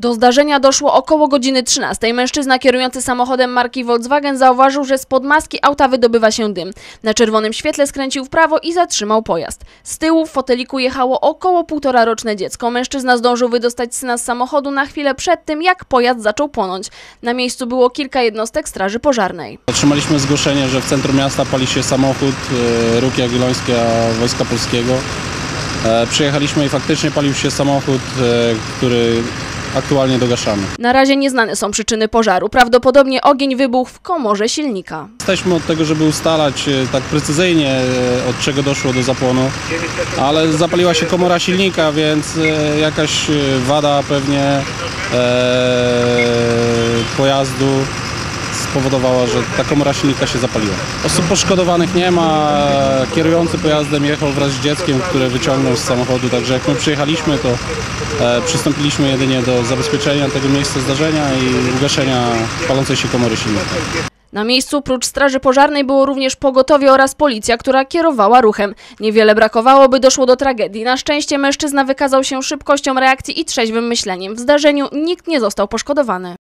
Do zdarzenia doszło około godziny 13. Mężczyzna kierujący samochodem marki Volkswagen zauważył, że spod maski auta wydobywa się dym. Na czerwonym świetle skręcił w prawo i zatrzymał pojazd. Z tyłu w foteliku jechało około półtora roczne dziecko. Mężczyzna zdążył wydostać syna z samochodu na chwilę przed tym, jak pojazd zaczął płonąć. Na miejscu było kilka jednostek straży pożarnej. Otrzymaliśmy zgłoszenie, że w centrum miasta pali się samochód e, Ruch Jagiellońskie Wojska Polskiego. E, Przyjechaliśmy i faktycznie palił się samochód, e, który aktualnie dogaszamy. Na razie nieznane są przyczyny pożaru. Prawdopodobnie ogień wybuchł w komorze silnika. Jesteśmy od tego, żeby ustalać e, tak precyzyjnie, e, od czego doszło do zapłonu, ale zapaliła się komora silnika, więc e, jakaś wada pewnie e, pojazdu spowodowała, że ta komora silnika się zapaliła. Osób poszkodowanych nie ma. Kierujący pojazdem jechał wraz z dzieckiem, które wyciągnął z samochodu, także jak my przyjechaliśmy, to e, przystąpiliśmy jedynie do zabezpieczenia tego miejsca zdarzenia i ugaszenia palącej się komory silnika. Na miejscu prócz straży pożarnej było również pogotowie oraz policja, która kierowała ruchem. Niewiele brakowało, by doszło do tragedii. Na szczęście mężczyzna wykazał się szybkością reakcji i trzeźwym myśleniem. W zdarzeniu nikt nie został poszkodowany.